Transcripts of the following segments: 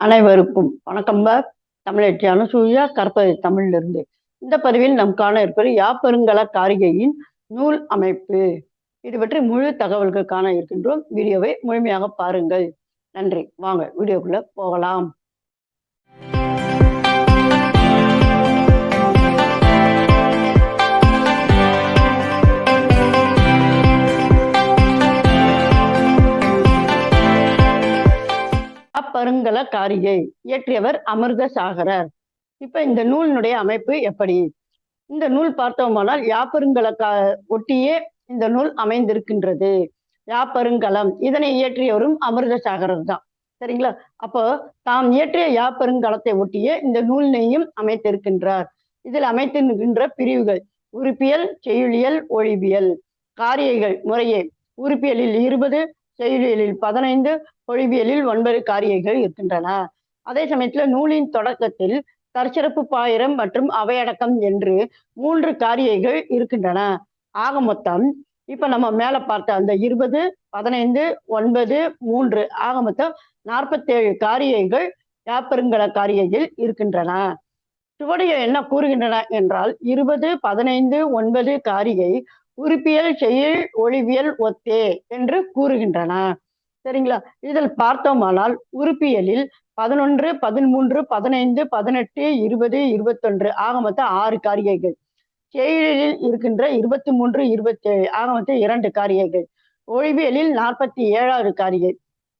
அனைவருக்கும் வணக்கம் பா தமிழச்சி அனுசூயா கற்பதை தமிழிலிருந்து. இந்த பதிவில் நம் காண இருப்பது யாப்பெருங்கல காரிகையின் நூல் அமைப்பு. இது பற்றி முழு தகவல்கள் காண இருக்கின்றோம். வீடியோவை முழுமையாக பாருங்கள். நன்றி. வாங்க வீடியோக்குள்ள போகலாம். அப்பருங்கல காரியை இயற்றியவர் அமிர்த சாகரர் இப்ப இந்த நூலினுடைய அமைப்பு எப்படி? இந்த நூல் பார்த்தோமானால் யாப்பருங்கல கா ஒட்டியே இந்த நூல் அமைந்திருக்கின்றது. யாப்பருங்கலம் இதனை இயற்றியவரும் அமிர்த சாகரர் தான். சரிங்களா? அப்போ தாம் இயற்றிய யாப்பருங்கலத்தை ஒட்டியே இந்த நூலினையும் அமைத்திருக்கின்றார். இதில் அமைத்திருக்கின்ற பிரிவுகள் உறுப்பியல் செய்யுளியல் ஒழிவியல் காரியைகள் முறையே. உறுப்பியலில் இருபது செய்யுளியலில் பதினைந்து பொழிவியலில் ஒன்பது காரியைகள் இருக்கின்றன. அதே சமயத்துல நூலின் தொடக்கத்தில் தற்சிறப்பு பாயிரம் மற்றும் அவையடக்கம் என்று மூன்று காரியைகள் இருக்கின்றன. ஆக மொத்தம் இப்ப நம்ம மேல பார்த்த அந்த இருபது பதினைந்து ஒன்பது மூன்று ஆக மொத்தம் நாற்பத்தேழு காரியைகள் யாப்பெருங்கல காரியையில் இருக்கின்றன. சுவடிகள் என்ன கூறுகின்றன என்றால் இருபது பதினைந்து ஒன்பது காரிகை உறுப்பியல் செயல் ஒளிவியல் ஒத்தே என்று கூறுகின்றன. சரிங்களா? இதில் பார்த்தோமானால் உறுப்பியலில் பதினொன்று பதிமூன்று பதினைந்து பதினெட்டு இருபது இருபத்தொன்று ஆக மொத்தம் ஆறு காரியங்கள் செயலில் இருக்கின்ற இருபத்தி மூன்று இருபத்தேழு ஆக மொத்தம் இரண்டு காரியங்கள் ஒழிவியலில் நாற்பத்தி ஏழாவது காரிகை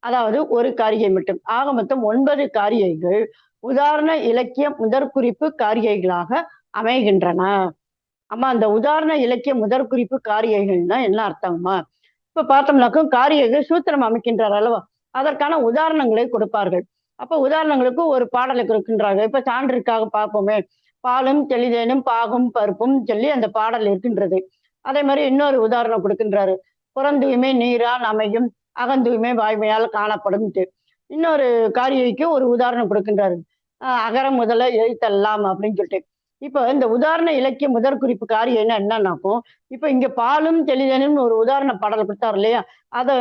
அதாவது ஒரு காரிகை மட்டும். ஆக மொத்தம் ஒன்பது காரியங்கள் உதாரண இலக்கிய முதற்குறிப்பு காரிகைகளாக அமைகின்றன. அம்மா அந்த உதாரண இலக்கிய முதற்குறிப்பு காரிகைகள்னா என்ன அர்த்தம்மா? இப்ப பார்த்தோம்னாக்கும் காரியங்கள் சூத்திரம் அமைக்கின்றார் அல்லவா? அதற்கான உதாரணங்களை கொடுப்பார்கள். அப்ப உதாரணங்களுக்கு ஒரு பாடலை கொடுக்கின்றார்கள் இப்ப சான்றிற்காக பார்ப்போமே. பாலும் தெளிதேனும் பாகும் பருப்பும் சொல்லி அந்த பாடல் இருக்கின்றது. அதே மாதிரி இன்னொரு உதாரணம் கொடுக்கின்றாரு. புறந்தூய்மை நீரால் அமையும் அகந்தூய்மை வாய்மையால் காணப்படும் இன்னொரு காரியைக்கு ஒரு உதாரணம் கொடுக்கின்றாரு. அகரம் முதல எழுத்தெல்லாம் அப்படின்னு சொல்லிட்டு. இப்போ இந்த உதாரண இலக்கிய முதற் குறிப்பு காரியம் என்ன என்னன்னாக்கும் இப்போ இங்க பாலும் தெளிதனும் ஒரு உதாரண பாடல் கொடுத்தாரு இல்லையா? அதை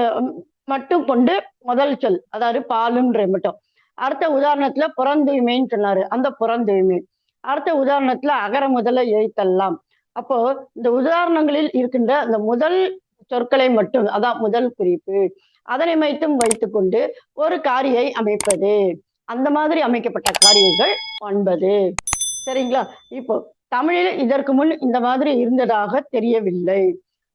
மட்டும் கொண்டு முதல் சொல் அதாவது பாலுன்ற மட்டும். அடுத்த உதாரணத்துல புறந்தூய்மைன்னு சொன்னாரு அந்த புறந்தூய்மை அடுத்த உதாரணத்துல அகர முதல எழுத்தல்லாம். அப்போ இந்த உதாரணங்களில் இருக்கின்ற அந்த முதல் சொற்களை மட்டும் அதான் முதல் குறிப்பு அதனை மைத்தும் வைத்துக்கொண்டு ஒரு காரியை அமைப்பது. அந்த மாதிரி அமைக்கப்பட்ட காரியங்கள் ஒன்பது. சரிங்களா? இப்போ தமிழில் இதற்கு முன் இந்த மாதிரி இருந்ததாக தெரியவில்லை.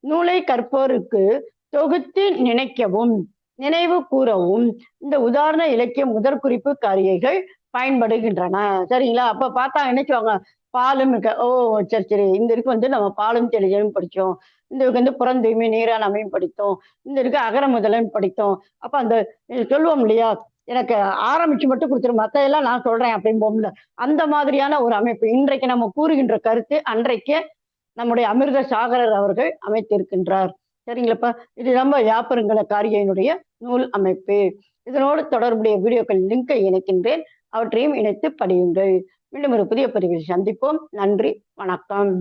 நூலை கற்போருக்கு தொகுத்து நினைக்கவும் நினைவு கூறவும் இந்த உதாரண இலக்கிய முதற்குறிப்பு காரியைகள் பயன்படுகின்றன. சரிங்களா? அப்ப பார்த்தா நினைச்சுவாங்க பாலும் இருக்க ஓ சரி சரி. இந்த இருக்கு வந்து நம்ம பாலும் தெளிதலும் படித்தோம். இந்த இருக்கு வந்து புறந்தூய்மை நீரான் அமையும் படித்தோம். இந்த இருக்கு அகர முதலும் படித்தோம். அப்ப அந்த சொல்லுவோம் இல்லையா? எனக்கு ஆரம்பிச்சு மட்டும் கொடுத்துரு மத்த நான் சொல்றேன் அப்படிம்போம்ல. அந்த மாதிரியான ஒரு அமைப்பு இன்றைக்கு நம்ம கூறுகின்ற கருத்து அன்றைக்கு நம்முடைய அமிர்த சாகரர் அவர்கள் அமைத்திருக்கின்றார். சரிங்களப்பா இது நம்ம வியாபாரங்கள காரிகையினுடைய நூல் அமைப்பு. இதனோடு தொடர்புடைய வீடியோக்கள் லிங்கை இணைக்கின்றேன். அவற்றையும் இணைத்து படியுங்கள். மீண்டும் ஒரு புதிய பதிவில் சந்திப்போம். நன்றி. வணக்கம்.